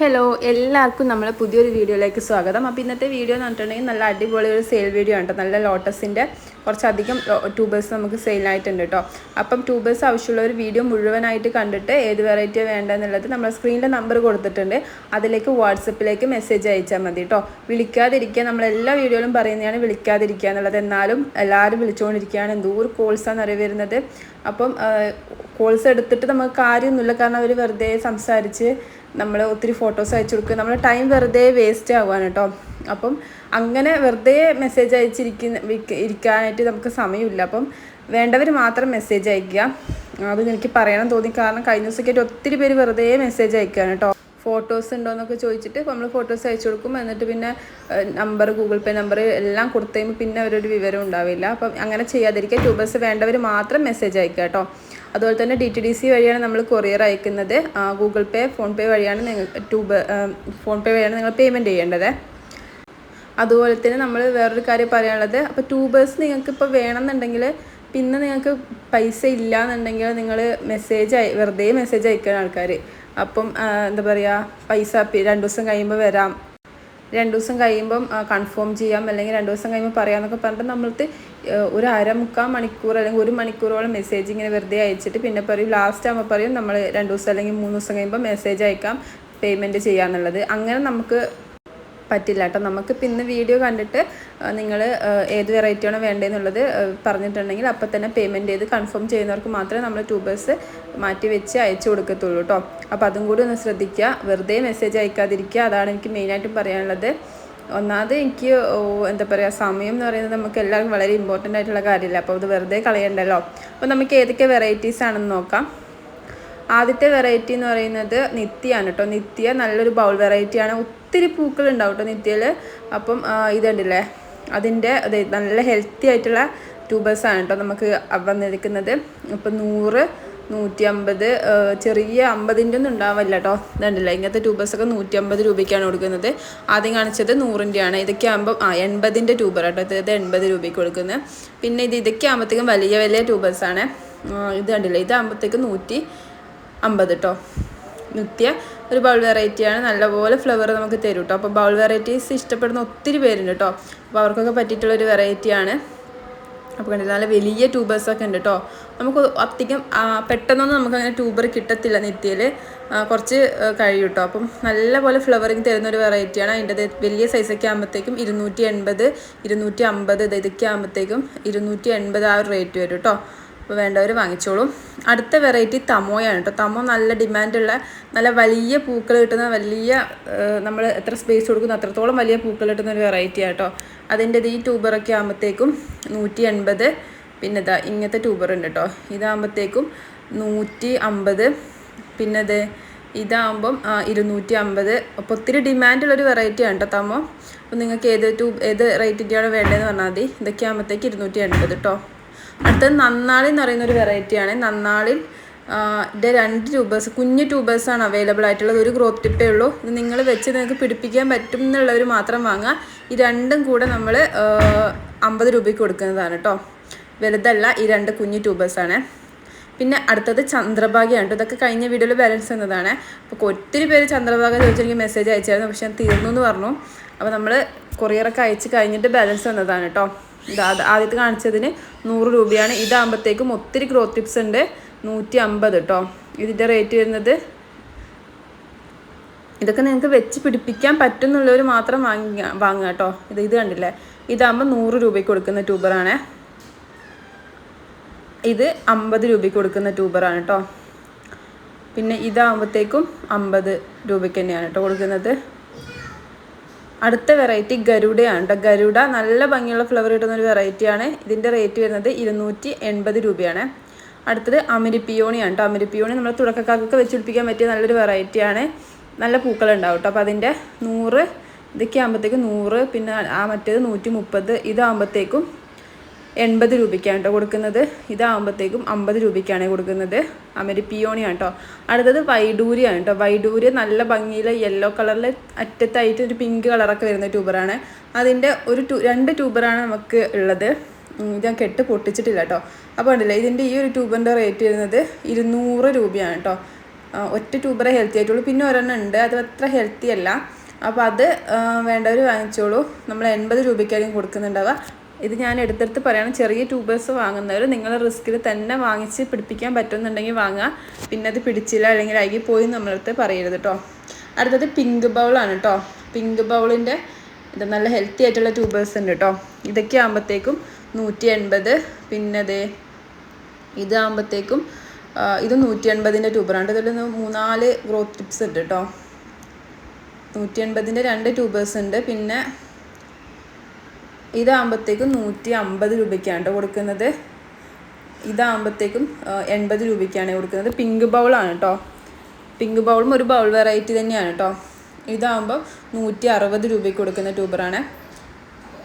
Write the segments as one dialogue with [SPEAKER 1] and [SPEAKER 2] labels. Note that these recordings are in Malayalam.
[SPEAKER 1] ഹലോ എല്ലാവർക്കും നമ്മളെ പുതിയൊരു വീഡിയോയിലേക്ക് സ്വാഗതം. അപ്പോൾ ഇന്നത്തെ വീഡിയോ എന്ന് പറഞ്ഞിട്ടുണ്ടെങ്കിൽ നല്ല അടിപൊളി ഒരു സെയിൽ വീഡിയോ ആണ് നല്ല ലോട്ടസിന്റെ കുറച്ചധികം ട്യൂബേഴ്സ് നമുക്ക് സെയിലായിട്ടുണ്ട് കേട്ടോ അപ്പം ട്യൂബേഴ്സ് ആവശ്യമുള്ള ഒരു വീഡിയോ മുഴുവനായിട്ട് കണ്ടിട്ട് ഏത് വെറൈറ്റിയാണ് വേണ്ടതെന്നുള്ളത് നമ്മൾ സ്ക്രീനിൽ നമ്പർ കൊടുത്തിട്ടുണ്ട്. അതിലേക്ക് വാട്സപ്പിലേക്ക് മെസ്സേജ് അയച്ചാൽ മതി കേട്ടോ വിളിക്കാതിരിക്കുക നമ്മൾ എല്ലാ വീഡിയോയിലും പറയുന്നതാണ് വിളിക്കാതിരിക്കുക എന്നുള്ളത്. എന്നാലും എല്ലാവരും വിളിച്ചുകൊണ്ടിരിക്കുകയാണ് എന്തോരം കോൾസാണ് അറിവ് വരുന്നത്. അപ്പം കോൾസ് എടുത്തിട്ട് നമുക്ക് കാര്യമൊന്നുമില്ല. കാരണം അവർ വെറുതെ സംസാരിച്ച് നമ്മൾ ഒത്തിരി ഫോട്ടോസ് അയച്ചു കൊടുക്കുക. നമ്മൾ ടൈം വെറുതെ വേസ്റ്റ് ആവുകയാണ് കേട്ടോ. അപ്പം അങ്ങനെ വെറുതെ മെസ്സേജ് അയച്ചിരിക്കുന്ന ഇരിക്കാനായിട്ട് നമുക്ക് സമയമില്ല. അപ്പം വേണ്ടവർ മാത്രം മെസ്സേജ് അയക്കുക. അത് എനിക്ക് പറയണം തോന്നി. കാരണം കഴിഞ്ഞ ദിവസമൊക്കെ ഒത്തിരി പേര് വെറുതെ മെസ്സേജ് അയക്കുകയാണ് കേട്ടോ. ഫോട്ടോസ് ഉണ്ടോ എന്നൊക്കെ ചോദിച്ചിട്ട് നമ്മൾ ഫോട്ടോസ് അയച്ചു കൊടുക്കും. എന്നിട്ട് പിന്നെ നമ്പർ ഗൂഗിൾ പേ നമ്പർ എല്ലാം കൊടുത്തു പിന്നെ അവരൊരു വിവരം ഉണ്ടാവില്ല. അപ്പം അങ്ങനെ ചെയ്യാതിരിക്കുക ട്യൂബേഴ്സ് വേണ്ടവർ മാത്രം മെസ്സേജ് അയക്കുക കേട്ടോ അതുപോലെ തന്നെ ഡി ടി ഡി സി വഴിയാണ് നമ്മൾ കൊറിയർ അയക്കുന്നത്. ഗൂഗിൾ പേ ഫോൺ പേ വഴിയാണ് നിങ്ങൾ ട്യൂബ് ഫോൺ പേ വഴിയാണ് നിങ്ങൾ പേയ്മെന്റ് ചെയ്യേണ്ടത്. അതുപോലെ തന്നെ നമ്മൾ വേറൊരു കാര്യം പറയാനുള്ളത്. അപ്പോൾ ട്യൂബേഴ്സ് നിങ്ങൾക്ക് ഇപ്പോൾ വേണമെന്നുണ്ടെങ്കിൽ പിന്നെ നിങ്ങൾക്ക് പൈസ ഇല്ല എന്നുണ്ടെങ്കിൽ നിങ്ങൾ മെസ്സേജ് അയ വെറുതെ മെസ്സേജ് അയക്കുന്ന ആൾക്കാർ അപ്പം എന്താ പറയുക പൈസ രണ്ട് ദിവസം കഴിയുമ്പോൾ വരാം. രണ്ട് ദിവസം കഴിയുമ്പം കൺഫേം ചെയ്യാം. അല്ലെങ്കിൽ രണ്ട് ദിവസം കഴിയുമ്പോൾ പറയാമെന്നൊക്കെ പറഞ്ഞിട്ട് നമ്മൾക്ക് ഒരു അരമുക്കാൽ മണിക്കൂർ അല്ലെങ്കിൽ ഒരു മണിക്കൂറോളം മെസ്സേജ് ഇങ്ങനെ വെറുതെ അയച്ചിട്ട് പിന്നെ പറയും ലാസ്റ്റ് ആകുമ്പോൾ പറയും നമ്മൾ രണ്ട് ദിവസം അല്ലെങ്കിൽ മൂന്ന് ദിവസം കഴിയുമ്പോൾ മെസ്സേജ് അയക്കാം പേയ്മെന്റ് ചെയ്യാന്നുള്ളത്. അങ്ങനെ നമുക്ക് പറ്റില്ല കേട്ടോ. നമുക്ക് ഇന്ന് വീഡിയോ കണ്ടിട്ട് നിങ്ങൾ ഏത് വെറൈറ്റിയാണോ വേണ്ടതെന്നുള്ളത് പറഞ്ഞിട്ടുണ്ടെങ്കിൽ അപ്പോൾ തന്നെ പേയ്മെന്റ് ചെയ്ത് കൺഫേം ചെയ്യുന്നവർക്ക് മാത്രമേ നമ്മൾ ട്യൂബേഴ്സ് മാറ്റി വെച്ച് അയച്ചു കൊടുക്കത്തുള്ളൂ കേട്ടോ. അപ്പോൾ അതും കൂടി ഒന്ന് ശ്രദ്ധിക്കുക. വെറുതെ മെസ്സേജ് അയക്കാതിരിക്കുക. അതാണ് എനിക്ക് മെയിനായിട്ടും പറയാനുള്ളത്. ഒന്നാമത് എനിക്ക് എന്താ പറയുക സമയം എന്ന് പറയുന്നത് നമുക്ക് എല്ലാവർക്കും വളരെ ഇമ്പോർട്ടന്റ് ആയിട്ടുള്ള കാര്യമില്ല? അപ്പോൾ അത് വെറുതെ കളയണ്ടല്ലോ. അപ്പോൾ നമുക്ക് ഏതൊക്കെ വെറൈറ്റീസ് ആണെന്ന് നോക്കാം. ആദ്യത്തെ വെറൈറ്റി എന്ന് പറയുന്നത് നിത്യയാണ് കേട്ടോ. നിത്യ നല്ലൊരു ബൗൾ വെറൈറ്റിയാണ് ഒത്തിരി പൂക്കൾ ഉണ്ടാവും കേട്ടോ നിത്യയിൽ അപ്പം ഇതുണ്ടല്ലേ? അതിന്റെ അതെ നല്ല ഹെൽത്തി ആയിട്ടുള്ള ട്യൂബേഴ്സാണ് കേട്ടോ നമുക്ക് വന്നിരിക്കുന്നത് ഇപ്പം നൂറ് നൂറ്റി അമ്പത് ചെറിയ അമ്പതിന്റെ ഒന്നും ഉണ്ടാവില്ല കേട്ടോ ഇതുണ്ടല്ലോ? ഇങ്ങനത്തെ ട്യൂബേഴ്സൊക്കെ നൂറ്റി അമ്പത് രൂപയ്ക്കാണ് കൊടുക്കുന്നത്. ആദ്യം കാണിച്ചത് നൂറിന്റെയാണ്. ഇതൊക്കെ ആകുമ്പോൾ ആ എൺപതിന്റെ ട്യൂബർ കേട്ടോ ഇത് എൺപത് രൂപയ്ക്ക് കൊടുക്കുന്നത് പിന്നെ ഇത് ഇതൊക്കെ ആകുമ്പോഴത്തേക്കും വലിയ വലിയ ട്യൂബേഴ്സാണ് ഇത് കണ്ടില്ല? ഇതാകുമ്പോഴത്തേക്കും നൂറ്റി അമ്പത് കേട്ടോ നിത്യ ഒരു ബൗൾ വെറൈറ്റിയാണ് നല്ലപോലെ ഫ്ലവർ നമുക്ക് തരും കേട്ടോ അപ്പോൾ ബൗൾ വെറൈറ്റീസ് ഇഷ്ടപ്പെടുന്ന ഒത്തിരി പേരുണ്ട് കേട്ടോ അപ്പോൾ അവർക്കൊക്കെ പറ്റിയിട്ടുള്ളൊരു വെറൈറ്റിയാണ് അപ്പോൾ കണ്ടില്ല നല്ല വലിയ ട്യൂബേഴ്സൊക്കെ ഉണ്ട് കേട്ടോ നമുക്ക് അധികം പെട്ടെന്നൊന്നും നമുക്ക് അങ്ങനെ ട്യൂബർ കിട്ടത്തില്ല നിത്യയിൽ കുറച്ച് കഴിയും കേട്ടോ അപ്പം നല്ലപോലെ ഫ്ലവറിങ് തരുന്ന ഒരു വെറൈറ്റിയാണ് അതിന്റെ വലിയ സൈസൊക്കെ ആകുമ്പോഴത്തേക്കും ഇരുന്നൂറ്റി എൺപത് ഇരുന്നൂറ്റി അമ്പത് ഇതൊക്കെ ആകുമ്പോഴത്തേക്കും ഇരുന്നൂറ്റി എൺപത് ആ ഒരു റേറ്റ് വരും കേട്ടോ അപ്പോൾ വേണ്ടവർ വാങ്ങിച്ചോളും. അടുത്ത വെറൈറ്റി തമോയാണ് കേട്ടോ തമോ നല്ല ഡിമാൻഡുള്ള നല്ല വലിയ പൂക്കൾ കിട്ടുന്ന വലിയ നമ്മൾ എത്ര സ്പേസ് കൊടുക്കുന്നു അത്രത്തോളം വലിയ പൂക്കൾ കിട്ടുന്ന ഒരു വെറൈറ്റി ആട്ടോ. അതിന്റെ ഈ ട്യൂബറൊക്കെ ആകുമ്പോഴത്തേക്കും നൂറ്റി എൺപത് പിന്നെ ഇതാ ഇങ്ങനത്തെ ട്യൂബർ ഉണ്ട് കേട്ടോ ഇതാകുമ്പോഴത്തേക്കും നൂറ്റി അമ്പത് പിന്നെ ഇത് ഇതാകുമ്പം ഇരുന്നൂറ്റി അമ്പത് അപ്പോൾ ഒത്തിരി ഡിമാൻഡുള്ളൊരു വെറൈറ്റിയാണ് കേട്ടോ തമോ. അപ്പോൾ നിങ്ങൾക്ക് ഏത് ട്യൂബ് ഏത് റേറ്റിന്റെയാണ് വേണ്ടതെന്ന് പറഞ്ഞാൽ മതി. ഇതൊക്കെ ആകുമ്പോഴത്തേക്ക് ഇരുന്നൂറ്റി എൺപത് കേട്ടോ അടുത്തത് നന്നാളി എന്ന് പറയുന്ന ഒരു വെറൈറ്റിയാണ് നന്നാളിൽ ഇതിന്റെ രണ്ട് ട്യൂബേഴ്സ് കുഞ്ഞ് ട്യൂബേഴ്സാണ് അവൈലബിൾ ആയിട്ടുള്ളത്. ഒരു ഗ്രോത്ത് ടിപ്പേ ഉള്ളൂ. ഇത് നിങ്ങൾ വെച്ച് നിങ്ങൾക്ക് പിടിപ്പിക്കാൻ പറ്റും എന്നുള്ളവർ മാത്രം വാങ്ങുക. ഈ രണ്ടും കൂടെ നമ്മൾ അമ്പത് രൂപയ്ക്ക് കൊടുക്കുന്നതാണ് കേട്ടോ വലുതല്ല ഈ രണ്ട് കുഞ്ഞ് ട്യൂബേഴ്സാണ് പിന്നെ അടുത്തത് ചന്ദ്രഭാഗയാണ് ഇതൊക്കെ കഴിഞ്ഞ വീഡിയോയിൽ ബാലൻസ് എന്നതാണ് അപ്പോൾ ഒത്തിരി പേര് ചന്ദ്രഭാഗ ചോദിച്ചെനിക്ക് മെസ്സേജ് അയച്ചായിരുന്നു. പക്ഷെ ഞാൻ തീർന്നു എന്ന് പറഞ്ഞു. അപ്പോൾ നമ്മൾ കൊറിയറൊക്കെ അയച്ച് കഴിഞ്ഞിട്ട് ബാലൻസ് വന്നതാണ് കേട്ടോ ആദ്യത്തെ കാണിച്ചതിന് നൂറ് രൂപയാണ്. ഇതാകുമ്പോഴത്തേക്കും ഒത്തിരി ഗ്രോത്ത് ടിപ്സ് ഉണ്ട്. നൂറ്റി അമ്പത് കേട്ടോ ഇതിന്റെ റേറ്റ് വരുന്നത് ഇതൊക്കെ നിങ്ങൾക്ക് വെച്ച് പിടിപ്പിക്കാൻ പറ്റുന്നുള്ളവർ മാത്രം വാങ്ങി വാങ്ങുക കേട്ടോ ഇത് ഇത് കണ്ടില്ലേ? ഇതാകുമ്പോൾ നൂറ് രൂപയ്ക്ക് കൊടുക്കുന്ന ട്യൂബറാണ് ഇത് അമ്പത് രൂപയ്ക്ക് കൊടുക്കുന്ന ട്യൂബറാണ് കേട്ടോ പിന്നെ ഇതാകുമ്പോഴത്തേക്കും അമ്പത് രൂപയ്ക്ക് തന്നെയാണ് കേട്ടോ കൊടുക്കുന്നത്. അടുത്ത വെറൈറ്റി ഗരുഡയാണ് ഗരുഡ നല്ല ഭംഗിയുള്ള ഫ്ലവർ കിട്ടുന്ന ഒരു വെറൈറ്റിയാണ് ഇതിന്റെ റേറ്റ് വരുന്നത് ഇരുന്നൂറ്റി എൺപത് രൂപയാണ്. അടുത്തത് അമിരിപ്പിയോണിയാണ് കേട്ടോ അമിരിപ്പിയോണി നമ്മൾ തുടക്കക്കാർക്കൊക്കെ വെച്ച് പിടിപ്പിക്കാൻ പറ്റിയ നല്ലൊരു വെറൈറ്റിയാണ് നല്ല പൂക്കളുണ്ടാവും കേട്ടോ അപ്പോൾ അതിന്റെ നൂറ് ഇതൊക്കെ ആകുമ്പോഴത്തേക്കും നൂറ് പിന്നെ ആ മറ്റേത് നൂറ്റി മുപ്പത് ഇതാകുമ്പോഴത്തേക്കും എൺപത് രൂപയ്ക്കാണ് കേട്ടോ കൊടുക്കുന്നത്. ഇതാകുമ്പോഴത്തേക്കും അമ്പത് രൂപയ്ക്കാണ് കൊടുക്കുന്നത്. അമരി പിയോണിയാണ് കേട്ടോ അടുത്തത് വൈഡൂരിയാണ് കേട്ടോ വൈഡൂര് നല്ല ഭംഗിയിൽ യെല്ലോ കളറിൽ അറ്റത്തായിട്ട് ഒരു പിങ്ക് കളറൊക്കെ വരുന്ന ട്യൂബറാണ് അതിന്റെ ഒരു ടൂ രണ്ട് ട്യൂബറാണ് നമുക്ക് ഉള്ളത്. ഞാൻ കെട്ട് പൊട്ടിച്ചിട്ടില്ല കേട്ടോ അപ്പോൾ ഉണ്ടല്ലേ ഇതിന്റെ ഈ ഒരു ട്യൂബറിന്റെ റേറ്റ് വരുന്നത് ഇരുന്നൂറ് രൂപയാണ് കേട്ടോ ഒറ്റ ട്യൂബറെ ഹെൽത്തി ആയിട്ടുള്ളൂ. പിന്നെ ഒരെണ്ണം ഉണ്ട്. അത് അത്ര ഹെൽത്തി അല്ല. അപ്പോൾ അത് വേണ്ടവർ വാങ്ങിച്ചോളൂ. നമ്മൾ എൺപത് രൂപയ്ക്കായിരിക്കും കൊടുക്കുന്നുണ്ടാവുക. ഇത് ഞാൻ എടുത്തെടുത്ത് പറയണം ചെറിയ ട്യൂബേഴ്സ് വാങ്ങുന്നവർ നിങ്ങൾ റിസ്കിൽ തന്നെ വാങ്ങിച്ച് പിടിപ്പിക്കാൻ പറ്റുന്നുണ്ടെങ്കിൽ വാങ്ങുക. പിന്നെ അത് പിടിച്ചില്ല അല്ലെങ്കിൽ അഴുകി പോയി നമ്മളടുത്ത് പറയരുത് കേട്ടോ അടുത്തത് പിങ്ക് ബൗളാണ് കേട്ടോ പിങ്ക് ബൗളിന്റെ ഇത് നല്ല ഹെൽത്തി ആയിട്ടുള്ള ട്യൂബേഴ്സ് ഉണ്ട് കേട്ടോ ഇതൊക്കെ ആകുമ്പോഴത്തേക്കും നൂറ്റി എൺപത് പിന്നെ ദേ ഇതാകുമ്പോഴത്തേക്കും ഇത് നൂറ്റി എൺപതിന്റെ ട്യൂബറാണ് ഇതിൽ മൂന്നാൽ ഗ്രോത്ത് ടിപ്സ് ഉണ്ട് കേട്ടോ നൂറ്റി എൺപതിന്റെ രണ്ട് ട്യൂബേഴ്സ് ഉണ്ട്. പിന്നെ ഇതാകുമ്പോഴത്തേക്കും നൂറ്റി അമ്പത് രൂപയ്ക്കാണ് കേട്ടോ കൊടുക്കുന്നത് ഇതാകുമ്പോഴത്തേക്കും എൺപത് രൂപയ്ക്കാണ് കൊടുക്കുന്നത്. പിങ്ക് ബൗളാണ് കേട്ടോ പിങ്ക് ബൗളും ഒരു ബൗൾ വെറൈറ്റി തന്നെയാണ് കേട്ടോ ഇതാകുമ്പോൾ നൂറ്റി അറുപത് രൂപയ്ക്ക് കൊടുക്കുന്ന ട്യൂബറാണ്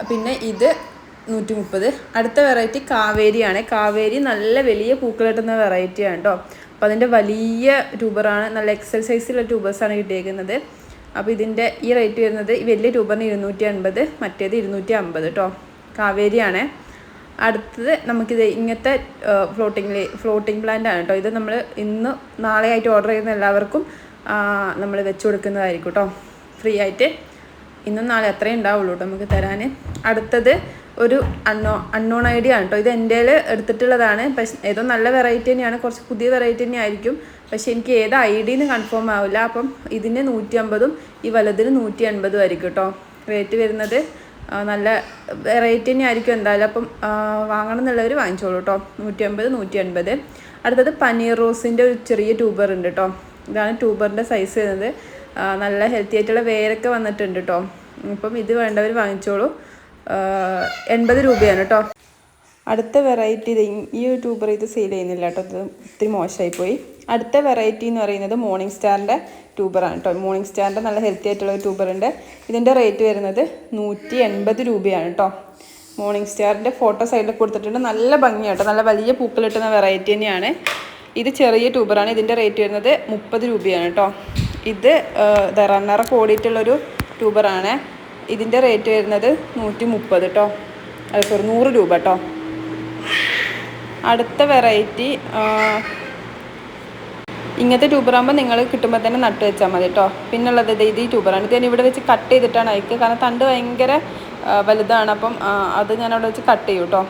[SPEAKER 1] പിന്നെ ഇത് നൂറ്റി മുപ്പത് അടുത്ത വെറൈറ്റി കാവേരിയാണ്. കാവേരി നല്ല വലിയ പൂക്കൾ കിട്ടുന്ന വെറൈറ്റിയാണ് കേട്ടോ അപ്പോൾ അതിന്റെ വലിയ ട്യൂബറാണ് നല്ല എക്സൽ സൈസിലുള്ള ട്യൂബേഴ്സാണ് കിട്ടിയേക്കുന്നത്. അപ്പോൾ ഇതിന്റെ ഈ റേറ്റ് വരുന്നത് വലിയ ട്യൂബറിന് ഇരുന്നൂറ്റി അൻപത് മറ്റേത് ഇരുന്നൂറ്റി അമ്പത് കേട്ടോ കാവേരിയാണ്. അടുത്തത് നമുക്കിത് ഇങ്ങനത്തെ ഫ്ലോട്ടിംഗ് ഫ്ലോട്ടിംഗ് പ്ലാന്റ് ആണ് കേട്ടോ ഇത് നമ്മൾ ഇന്ന് നാളെ ആയിട്ട് ഓർഡർ ചെയ്യുന്ന എല്ലാവർക്കും നമ്മൾ വെച്ച് കൊടുക്കുന്നതായിരിക്കും കേട്ടോ ഫ്രീ ആയിട്ട്. ഇന്നും നാളെ അത്രയും ഉണ്ടാവുള്ളൂ കേട്ടോ നമുക്ക് തരാൻ അടുത്തത് ഒരു അണ്ണോ അൺനോൺ ഐഡിയ ആണ് കേട്ടോ ഇത് എന്റെ എടുത്തിട്ടുള്ളതാണ്. പക്ഷേ ഏതോ നല്ല വെറൈറ്റി തന്നെയാണ്. കുറച്ച് പുതിയ വെറൈറ്റി തന്നെ ആയിരിക്കും. പക്ഷേ എനിക്ക് ഏത് ഐ ഡിന്ന് കൺഫേം ആവില്ല അപ്പം ഇതിന് നൂറ്റി അമ്പതും ഈ വലതിന് നൂറ്റി അൻപതും ആയിരിക്കും കേട്ടോ റേറ്റ് വരുന്നത്. നല്ല വെറൈറ്റി തന്നെ ആയിരിക്കും എന്തായാലും. അപ്പം വാങ്ങണം എന്നുള്ളവർ വാങ്ങിച്ചോളൂ കേട്ടോ നൂറ്റി അമ്പത് നൂറ്റി അൻപത് അടുത്തത് പനീർ റോസിന്റെ ഒരു ചെറിയ ട്യൂബർ ഉണ്ട് കേട്ടോ ഇതാണ് ട്യൂബറിന്റെ സൈസ് വരുന്നത്. നല്ല ഹെൽത്തി ആയിട്ടുള്ള വേരൊക്കെ വന്നിട്ടുണ്ട് കേട്ടോ അപ്പം ഇത് വേണ്ടവർ വാങ്ങിച്ചോളൂ. എൺപത് രൂപയാണ് കേട്ടോ. അടുത്ത വെറൈറ്റി ഇത് ഈ- ട്യൂബർ ഇത് സെയിൽ ചെയ്യുന്നില്ല കേട്ടോ. ഇത് ഒത്തിരി മോശമായിപ്പോയി. അടുത്ത വെറൈറ്റി എന്ന് പറയുന്നത് മോർണിംഗ് സ്റ്റാറിന്റെ ട്യൂബറാണ് കേട്ടോ. മോർണിംഗ് സ്റ്റാറിന്റെ നല്ല ഹെൽത്തി ആയിട്ടുള്ള ഒരു ട്യൂബറുണ്ട് ഇതിന്റെ റേറ്റ് വരുന്നത് നൂറ്റി എൺപത് രൂപയാണ് കേട്ടോ. മോർണിംഗ് സ്റ്റാറിന്റെ ഫോട്ടോ സൈഡിൽ കൊടുത്തിട്ടുണ്ട്. നല്ല ഭംഗിയാണ് കേട്ടോ. നല്ല വലിയ പൂക്കൾ കിട്ടുന്ന വെറൈറ്റി തന്നെയാണ്. ഇത് ചെറിയ ട്യൂബറാണ് ഇതിന്റെ റേറ്റ് വരുന്നത് മുപ്പത് രൂപയാണ് കേട്ടോ. ഇത് റണ്ണറൊക്കെ ഓടിയിട്ടുള്ളൊരു ട്യൂബറാണ് ഇതിന്റെ റേറ്റ് വരുന്നത് നൂറ്റി മുപ്പത് കേട്ടോ അത് സോറി നൂറ് രൂപ കേട്ടോ അടുത്ത വെറൈറ്റി ഇങ്ങനത്തെ ട്യൂബറാകുമ്പോൾ നിങ്ങൾ കിട്ടുമ്പോൾ തന്നെ നട്ട് വെച്ചാൽ മതി കേട്ടോ പിന്നുള്ളത് ഉള്ളത് ഇത് ഈ ട്യൂബറാണ് ഇത് ഞാൻ ഇവിടെ വെച്ച് കട്ട് ചെയ്തിട്ടാണ് അയക്കുക കാരണം തണ്ട് ഭയങ്കര വലുതാണ്. അപ്പം അത് ഞാൻ അവിടെ വെച്ച് കട്ട് ചെയ്യും കേട്ടോ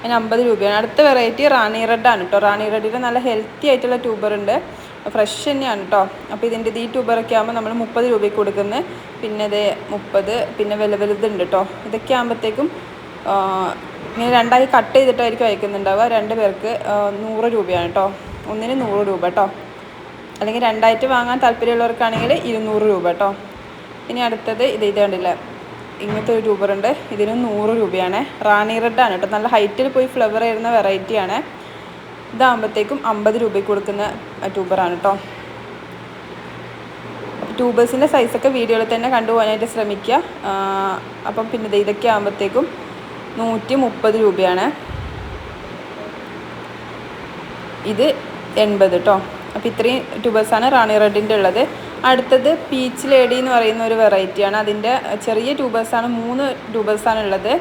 [SPEAKER 1] അതിന് അമ്പത് രൂപയാണ്. അടുത്ത വെറൈറ്റി റാണി റെഡ് ആണ് കേട്ടോ റാണി റെഡിന്റെ നല്ല ഹെൽത്തി ആയിട്ടുള്ള ട്യൂബർ ഉണ്ട്. ഫ്രഷ് തന്നെയാണ് കേട്ടോ അപ്പോൾ ഇതിന്റെ ഈ ട്യൂബറൊക്കെ ആകുമ്പോൾ നമ്മൾ മുപ്പത് രൂപയ്ക്ക് കൊടുക്കുന്നത് പിന്നെ ഇത് മുപ്പത് പിന്നെ വില വലുതുണ്ട് കേട്ടോ ഇതൊക്കെ ആകുമ്പോഴത്തേക്കും ഇങ്ങനെ രണ്ടായി കട്ട് ചെയ്തിട്ടായിരിക്കും അയക്കുന്നുണ്ടാവുക. രണ്ട് പേർക്ക് നൂറ് രൂപയാണ് കേട്ടോ ഒന്നിന് നൂറ് രൂപ കേട്ടോ അല്ലെങ്കിൽ രണ്ടായിട്ട് വാങ്ങാൻ താല്പര്യമുള്ളവർക്കാണെങ്കിൽ ഇരുന്നൂറ് രൂപ കേട്ടോ ഇനി അടുത്തത് ഇത് ഇത് കണ്ടില്ല? ഇങ്ങനത്തെ ഒരു ട്യൂബറുണ്ട് ഇതിന് നൂറ് രൂപയാണ്. റാണി റെഡ് ആണ് കേട്ടോ നല്ല ഹൈറ്റിൽ പോയി ഫ്ലവർ ചെയ്യുന്ന വെറൈറ്റിയാണ് ഇതാകുമ്പോഴത്തേക്കും അമ്പത് രൂപയ്ക്ക് കൊടുക്കുന്ന ട്യൂബറാണ് കേട്ടോ ട്യൂബേഴ്സിന്റെ സൈസൊക്കെ വീഡിയോയിൽ തന്നെ കണ്ടുപോകാനായിട്ട് ശ്രമിക്കുക. അപ്പം പിന്നെ ഇതൊക്കെ ആകുമ്പോഴത്തേക്കും നൂറ്റി മുപ്പത് രൂപയാണ്. ഇത് എൺപത് കേട്ടോ അപ്പോൾ ഇത്രയും ട്യൂബേഴ്സാണ് റാണി റെഡിന്റെ ഉള്ളത്. അടുത്തത് പീച്ച് ലേഡി എന്ന് പറയുന്ന ഒരു വെറൈറ്റിയാണ് അതിന്റെ ചെറിയ ട്യൂബേഴ്സാണ് മൂന്ന് ട്യൂബേഴ്സാണ് ഉള്ളത്.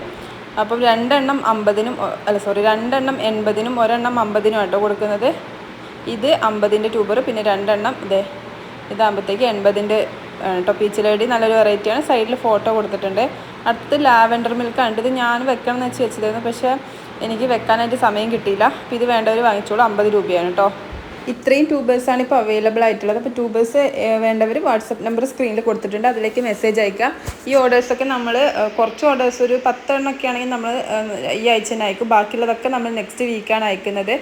[SPEAKER 1] അപ്പം രണ്ടെണ്ണം അമ്പതിനും അല്ല സോറി രണ്ടെണ്ണം എൺപതിനും ഒരെണ്ണം അമ്പതിനും ആട്ടോ കൊടുക്കുന്നത്. ഇത് അമ്പതിന്റെ ട്യൂബർ പിന്നെ രണ്ടെണ്ണം ഇതേ ഇതാകുമ്പോഴത്തേക്ക് എൺപതിന്റെ കേട്ടോ പീച്ച് ലേഡി നല്ലൊരു വെറൈറ്റിയാണ് സൈഡിൽ ഫോട്ടോ കൊടുത്തിട്ടുണ്ട്. അടുത്ത് ലാവെൻഡർ മിൽക്കാണ് ഇത് ഞാൻ വെക്കണം എന്ന് വെച്ച് വെച്ചിരുന്നു പക്ഷേ എനിക്ക് വെക്കാനായിട്ട് സമയം കിട്ടിയില്ല. അപ്പോൾ ഇത് വേണ്ടവർ വാങ്ങിച്ചോളൂ. അമ്പത് രൂപയാണ് കേട്ടോ ഇത്രയും ട്യൂബേഴ്സാണ് ഇപ്പോൾ അവൈലബിൾ ആയിട്ടുള്ളത്. അപ്പോൾ ട്യൂബേഴ്സ് വേണ്ടവർ വാട്സപ്പ് നമ്പർ സ്ക്രീനിൽ കൊടുത്തിട്ടുണ്ട്. അതിലേക്ക് മെസ്സേജ് അയക്കുക ഈ ഓർഡേഴ്സൊക്കെ നമ്മൾ കുറച്ച് ഓർഡേഴ്സ് ഒരു പത്തെണ്ണമൊക്കെ ആണെങ്കിൽ നമ്മൾ ഈ ആഴ്ച തന്നെ അയക്കും. ബാക്കിയുള്ളതൊക്കെ നമ്മൾ നെക്സ്റ്റ് വീക്കാണ് അയക്കുന്നത്.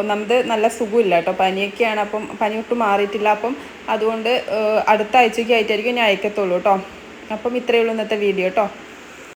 [SPEAKER 1] ഒന്നാമത് നല്ല സുഖമില്ല കേട്ടോ. പനിയൊക്കെയാണ്. അപ്പം പനി ഒട്ടും മാറിയിട്ടില്ല. അപ്പം അതുകൊണ്ട് അടുത്ത ആഴ്ചയ്ക്ക് ആയിട്ടായിരിക്കും ഞാൻ അയക്കത്തുള്ളൂ കേട്ടോ. അപ്പം ഇത്രയേ ഉള്ളൂ ഇന്നത്തെ വീഡിയോ കേട്ടോ